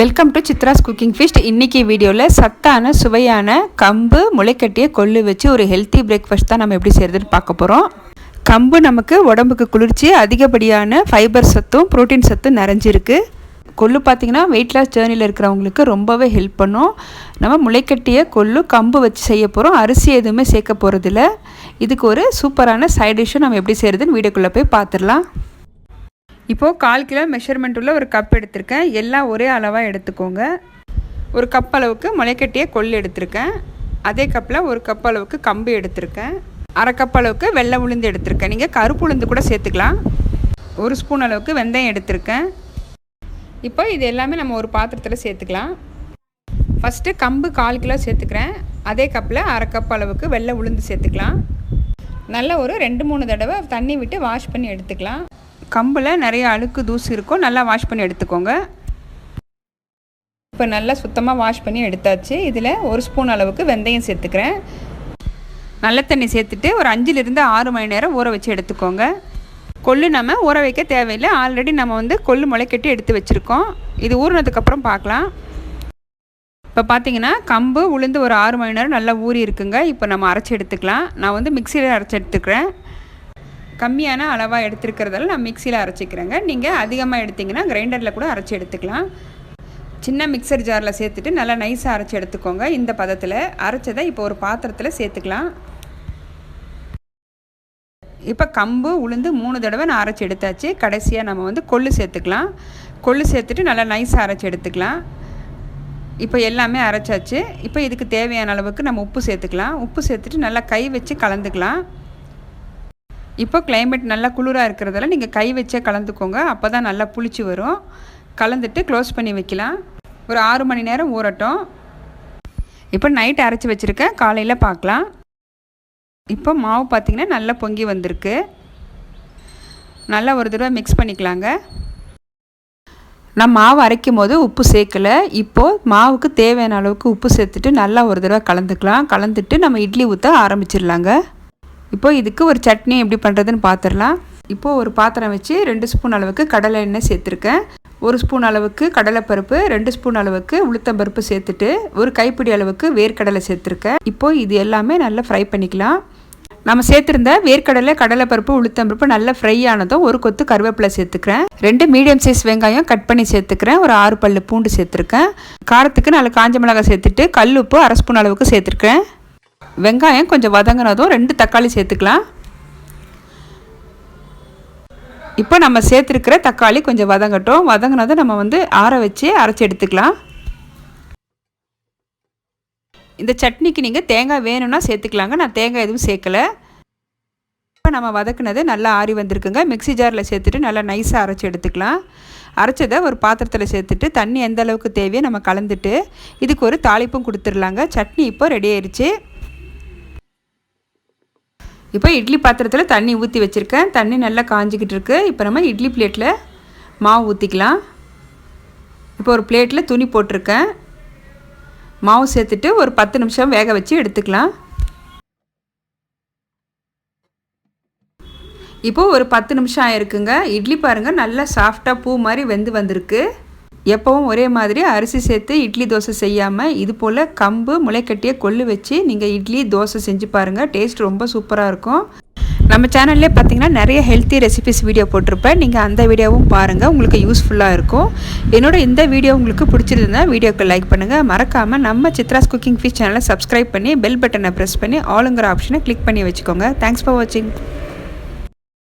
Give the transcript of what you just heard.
Welcome to Chitra's cooking feast இன்றைக்கி வீடியோவில் சத்தான சுவையான கம்பு முளைக்கட்டிய கொள்ளு வச்சு ஒரு ஹெல்த்தி பிரேக்ஃபாஸ்ட் தான் நம்ம எப்படி செய்கிறதுன்னு பார்க்க போகிறோம் கம்பு நமக்கு உடம்புக்கு குளிர்ச்சி அதிகப்படியான ஃபைபர் சத்தும் புரோட்டீன் சத்தும் நிறைஞ்சிருக்கு. கொள்ளு பார்த்திங்கன்னா வெயிட் லாஸ் ஜேர்னியில் இருக்கிறவங்களுக்கு ரொம்பவே ஹெல்ப் பண்ணும். நம்ம முளைக்கட்டிய கொள்ளு கம்பு வச்சு செய்ய போகிறோம் அரிசி எதுவுமே சேர்க்க போகிறதில்ல இதுக்கு ஒரு சூப்பரான சைட் டிஷ்ஷும் நம்ம எப்படி செய்கிறதுன்னு வீடியோக்குள்ளே போய் பார்த்துடலாம். இப்போது கால் கிலோ மெஷர்மெண்ட் உள்ள ஒரு கப் எடுத்திருக்கேன். எல்லாம் ஒரே அளவாக எடுத்துக்கோங்க. ஒரு கப் அளவுக்கு முளைக்கட்டிய கொள்ளு எடுத்திருக்கேன். அதே கப்பில் ஒரு கப் அளவுக்கு கம்பு எடுத்திருக்கேன். அரை கப் அளவுக்கு வெள்ளை உளுந்து எடுத்திருக்கேன். நீங்கள் கருப்பு உளுந்து கூட சேர்த்துக்கலாம். ஒரு ஸ்பூன் அளவுக்கு வெந்தயம் எடுத்திருக்கேன். இப்போ இது எல்லாமே நம்ம ஒரு பாத்திரத்தில் சேர்த்துக்கலாம். ஃபஸ்ட்டு கம்பு கால் கிலோ சேர்த்துக்கிறேன். அதே கப்பில் அரை கப் அளவுக்கு வெள்ளை உளுந்து சேர்த்துக்கலாம். நல்லா ஒரு ரெண்டு மூணு தடவை தண்ணி விட்டு வாஷ் பண்ணி எடுத்துக்கலாம். கம்பில் நிறைய அழுக்கு தூசு இருக்கும். நல்லா வாஷ் பண்ணி எடுத்துக்கோங்க. இப்போ நல்லா சுத்தமாக வாஷ் பண்ணி எடுத்தாச்சு. இதில் ஒரு ஸ்பூன் அளவுக்கு வெந்தயம் சேர்த்துக்கிறேன். நல்ல தண்ணி சேர்த்துட்டு ஒரு அஞ்சுலேருந்து ஆறு மணி நேரம் ஊற வச்சு எடுத்துக்கோங்க. கொள்ளு நம்ம ஊற வைக்க தேவையில்லை. ஆல்ரெடி நம்ம வந்து கொள்ளு முளைக்கட்டி எடுத்து வச்சுருக்கோம். இது ஊறினதுக்கப்புறம் பார்க்கலாம். இப்போ பார்த்தீங்கன்னா கம்பு உளுந்து ஒரு ஆறு மணி நேரம் நல்லா ஊறி இருக்குங்க. இப்போ நம்ம அரைச்சி எடுத்துக்கலாம். நான் வந்து மிக்சியில் அரைச்சி எடுத்துக்கிறேன். கம்மியான அளவாக எடுத்துருக்கிறதால நான் மிக்சியில் அரைச்சிக்கிறேங்க. நீங்கள் அதிகமாக எடுத்திங்கன்னா கிரைண்டரில் கூட அரைச்சி எடுத்துக்கலாம். சின்ன மிக்சர் ஜாரில் சேர்த்துட்டு நல்லா நைஸாக அரைச்சி எடுத்துக்கோங்க. இந்த பதத்தில் அரைச்சதை இப்போ ஒரு பாத்திரத்தில் சேர்த்துக்கலாம். இப்போ கம்பு உளுந்து மூணு தடவை நான் அரைச்சி எடுத்தாச்சு. கடைசியாக நம்ம வந்து கொள்ளு சேர்த்துக்கலாம். கொள்ளு சேர்த்துட்டு நல்லா நைஸாக அரைச்சி எடுத்துக்கலாம். இப்போ எல்லாமே அரைச்சாச்சு. இப்போ இதுக்கு தேவையான அளவுக்கு நம்ம உப்பு சேர்த்துக்கலாம். உப்பு சேர்த்துட்டு நல்லா கை வச்சு கலந்துக்கலாம். இப்போ கிளைமேட் நல்லா குளிராக இருக்கிறதால நீங்கள் கை வச்சே கலந்துக்கோங்க. அப்போ தான் நல்லா புளிச்சு வரும். கலந்துட்டு க்ளோஸ் பண்ணி வைக்கலாம். ஒரு ஆறு மணி நேரம் ஊறட்டும். இப்போ நைட் அரைச்சி வச்சுருக்கேன் காலையில் பார்க்கலாம். இப்போ மாவு பார்த்திங்கன்னா நல்லா பொங்கி வந்திருக்கு. நல்லா ஒரு தடவை மிக்ஸ் பண்ணிக்கலாங்க. நான் மாவு அரைக்கும் போது உப்பு சேர்க்கலை. இப்போது மாவுக்கு தேவையான அளவுக்கு உப்பு சேர்த்துட்டு நல்லா ஒரு தடவை கலந்துக்கலாம். கலந்துட்டு நம்ம இட்லி ஊற்ற ஆரம்பிச்சிடலாங்க. இப்போ இதுக்கு ஒரு சட்னி எப்படி பண்ணுறதுன்னு பார்த்துடலாம் இப்போது ஒரு பாத்திரம் வச்சு ரெண்டு ஸ்பூன் அளவுக்கு கடலை எண்ணெய் சேர்த்துருக்கேன். ஒரு ஸ்பூன் அளவுக்கு கடலைப்பருப்பு ரெண்டு ஸ்பூன் அளவுக்கு உளுத்தம்பருப்பு சேர்த்துட்டு ஒரு கைப்பிடி அளவுக்கு வேர்க்கடலை சேர்த்துருக்கேன். இப்போது இது எல்லாமே நல்லா ஃப்ரை பண்ணிக்கலாம். நம்ம சேர்த்துருந்த வேர்க்கடலை கடலைப்பருப்பு உளுத்தம்பருப்பு நல்லா ஃப்ரை ஆனதும் ஒரு கொத்து கருவேப்பிலை சேர்த்துக்கிறேன். ரெண்டு மீடியம் சைஸ் வெங்காயம் கட் பண்ணி சேர்த்துக்கிறேன். ஒரு ஆறு பல்லு பூண்டு சேர்த்துருக்கேன். காரத்துக்கு நாலு காஞ்ச மிளகாய் சேர்த்துட்டு கல் உப்பு அரை ஸ்பூன் அளவுக்கு சேர்த்துருக்கேன். வெங்காயம் கொஞ்சம் வதங்கினதும் ரெண்டு தக்காளி சேர்த்துக்கலாம். இப்போ நம்ம சேர்த்துருக்கிற தக்காளி கொஞ்சம் வதங்கட்டும். வதங்கினதும் நம்ம வந்து ஆற வச்சு அரைச்சி எடுத்துக்கலாம். இந்த சட்னிக்கு நீங்கள் தேங்காய் வேணும்னா சேர்த்துக்கலாங்க. நான் தேங்காய் எதுவும் சேர்க்கலை. இப்போ நம்ம வதக்குனது நல்லா ஆறி வந்திருக்குங்க. மிக்சி ஜாரில் சேர்த்துட்டு நல்லா நைஸாக அரைச்சி எடுத்துக்கலாம். அரைச்சதை ஒரு பாத்திரத்தில் சேர்த்துட்டு தண்ணி எந்த அளவுக்கு தேவையோ நம்ம கலந்துட்டு இதுக்கு ஒரு தாளிப்பும் கொடுத்துடலாங்க. சட்னி இப்போ ரெடி ஆயிடுச்சு இப்போ இட்லி பாத்திரத்தில் தண்ணி ஊற்றி வச்சுருக்கேன். தண்ணி நல்லா காஞ்சிக்கிட்டு இருக்குது இப்போ நம்ம இட்லி பிளேட்டில் மாவு ஊற்றிக்கலாம் இப்போ ஒரு பிளேட்டில் துணி போட்டிருக்கேன். மாவு சேர்த்துட்டு ஒரு பத்து நிமிஷம் வேக வச்சு எடுத்துக்கலாம். இப்போது ஒரு பத்து நிமிஷம் ஆயிருக்குங்க. இட்லி பாருங்கள் நல்லா சாஃப்டாக பூ மாதிரி வெந்து வந்திருக்கு. எப்போவும் ஒரே மாதிரி அரிசி சேர்த்து இட்லி தோசை செய்யாமல் இது போல் கம்பு முளைக்கட்டிய கொள்ளு வச்சு நீங்கள் இட்லி தோசை செஞ்சு பாருங்கள் டேஸ்ட் ரொம்ப சூப்பராக இருக்கும். நம்ம சேனல்லே பார்த்தீங்கன்னா நிறைய ஹெல்த்தி ரெசிபிஸ் வீடியோ போட்டிருப்பேன். நீங்கள் அந்த வீடியோவும் பாருங்கள் உங்களுக்கு யூஸ்ஃபுல்லாக இருக்கும். என்னோட இந்த வீடியோ உங்களுக்கு பிடிச்சிருந்தா வீடியோக்கு லைக் பண்ணுங்கள் மறக்காமல் நம்ம சித்ராஸ் குக்கிங் ஃபீஸ் சேனலை சப்ஸ்கிரைப் பண்ணி பெல் பட்டனை ப்ரெஸ் பண்ணி ஆளுங்கிற ஆப்ஷனை கிளிக் பண்ணி வச்சுக்கோங்க. தேங்க்ஸ் ஃபார் வாட்சிங்